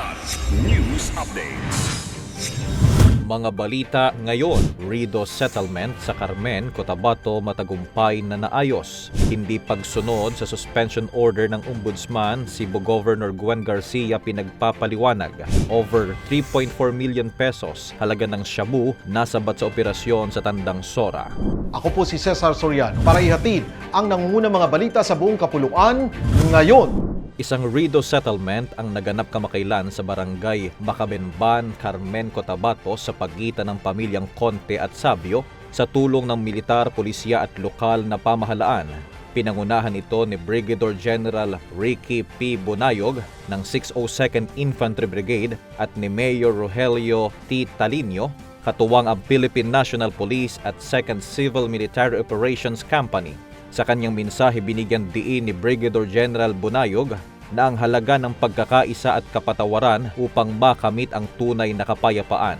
Blood News Updates. Mga balita ngayon, Rido Settlement sa Carmen, Cotabato matagumpay na naayos. Hindi pagsunod sa suspension order ng Ombudsman, Cebu Governor Gwen Garcia pinagpapaliwanag. Over 3.4 million pesos halaga ng shabu nasabat sa operasyon sa Tandang Sora. Ako po si Cesar Soriano para ihatid ang nangungunang mga balita sa buong kapuluan ngayon. Isang Rido settlement ang naganap kamakailan sa barangay Makabenban, Carmen, Cotabato sa pagitan ng pamilyang Conte at Sabio sa tulong ng militar, pulisya at lokal na pamahalaan. Pinangunahan ito ni Brigadier General Ricky P. Bonayog ng 602nd Infantry Brigade at ni Mayor Rogelio T. Talino katuwang ang Philippine National Police at 2nd Civil Military Operations Company. Sa kanyang mensahe binigyan diin ni Brigadier General Bunayog na ang halaga ng pagkakaisa at kapatawaran upang makamit ang tunay na kapayapaan.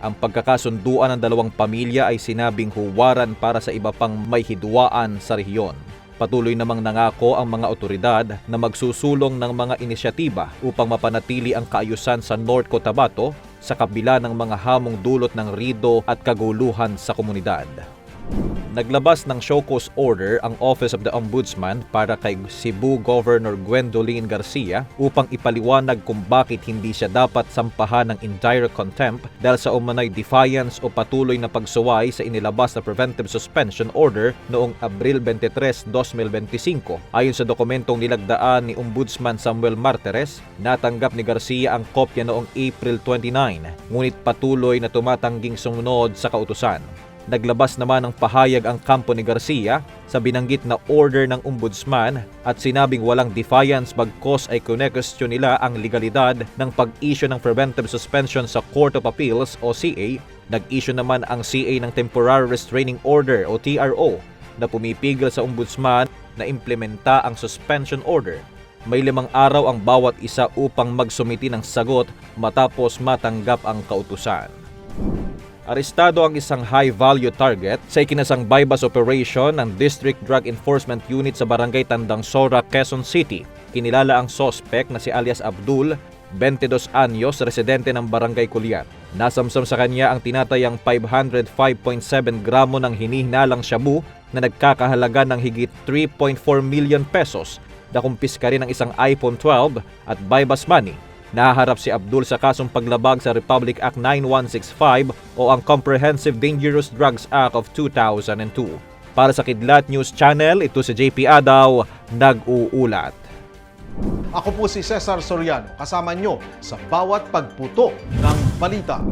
Ang pagkakasunduan ng dalawang pamilya ay sinabing huwaran para sa iba pang may hidwaan sa rehiyon. Patuloy namang nangako ang mga otoridad na magsusulong ng mga inisyatiba upang mapanatili ang kaayusan sa North Cotabato sa kabila ng mga hamong dulot ng rido at kaguluhan sa komunidad. Naglabas ng show cause order ang Office of the Ombudsman para kay Cebu Governor Gwendolyn Garcia upang ipaliwanag kung bakit hindi siya dapat sampahan ng entire contempt dahil sa umanay defiance o patuloy na pagsuway sa inilabas na preventive suspension order noong Abril 23, 2025. Ayon sa dokumentong nilagdaan ni Ombudsman Samuel Martires, natanggap ni Garcia ang kopya noong April 29, ngunit patuloy na tumatangging sumunod sa kautusan. Naglabas naman ng pahayag ang kampo ni Garcia sa binanggit na order ng ombudsman at sinabing walang defiance bagkos ay kunekestyon nila ang legalidad ng pag-issue ng preventive suspension sa Court of Appeals o CA. Nag-issue naman ang CA ng Temporary Restraining Order o TRO na pumipigil sa ombudsman na implementa ang suspension order. May limang araw ang bawat isa upang magsumiti ng sagot matapos matanggap ang kautusan. Arestado ang isang high-value target sa ikinasang bypass operation ng District Drug Enforcement Unit sa Barangay Tandang Sora, Quezon City. Kinilala ang sospek na si alias Abdul, 22 anyos, residente ng Barangay Kulian. Nasamsam sa kanya ang tinatayang 505.7 gramo ng hinihinalang shabu na nagkakahalaga ng higit 3.4 million pesos. Nakumpiska rin ang isang iPhone 12 at bypass money Nahaharap si Abdul sa kasong paglabag sa Republic Act 9165 o ang Comprehensive Dangerous Drugs Act of 2002. Para sa Kidlat News Channel, ito si JP Adaw, nag-uulat. Ako po si Cesar Soriano kasama nyo sa bawat pagputo ng balita.